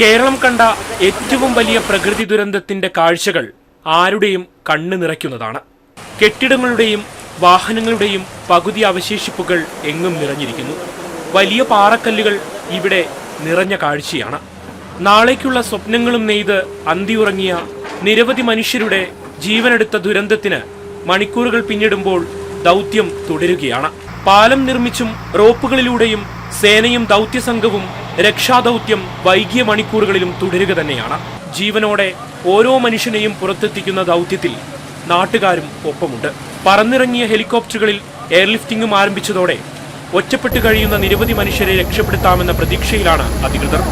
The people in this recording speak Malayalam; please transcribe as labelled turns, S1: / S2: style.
S1: കേരളം കണ്ട ഏറ്റവും വലിയ പ്രകൃതി ദുരന്തത്തിന്റെ കാഴ്ചകൾ ആരുടെയും കണ്ണ് നിറയ്ക്കുന്നതാണ്. കെട്ടിടങ്ങളുടെയും വാഹനങ്ങളുടെയും പകുതി അവശേഷിപ്പുകൾ എങ്ങും നിറഞ്ഞിരിക്കുന്നു. വലിയ പാറക്കല്ലുകൾ ഇവിടെ നിറഞ്ഞ കാഴ്ചയാണ്. നാളേക്കുള്ള സ്വപ്നങ്ങളും നെയ്ത് അന്തിയുറങ്ങിയ നിരവധി മനുഷ്യരുടെ ജീവനെടുത്ത ദുരന്തത്തിന് മണിക്കൂറുകൾ പിന്നിടുമ്പോൾ ദൗത്യം തുടരുകയാണ്. പാലം നിർമ്മിച്ചും റോപ്പുകളിലൂടെയും സേനയും ദൗത്യസംഘവും രക്ഷാദൗത്യം വൈകിയ മണിക്കൂറുകളിലും തുടരുക തന്നെയാണ്. ജീവനോടെ ഓരോ മനുഷ്യനെയും പുറത്തെത്തിക്കുന്ന ദൗത്യത്തിൽ നാട്ടുകാരും ഒപ്പമുണ്ട്. പറന്നിറങ്ങിയ ഹെലികോപ്റ്ററുകളിൽ എയർലിഫ്റ്റിംഗും ആരംഭിച്ചതോടെ ഒറ്റപ്പെട്ടു കഴിയുന്ന നിരവധി മനുഷ്യരെ രക്ഷപ്പെടുത്താമെന്ന പ്രതീക്ഷയിലാണ് അധികൃതർ.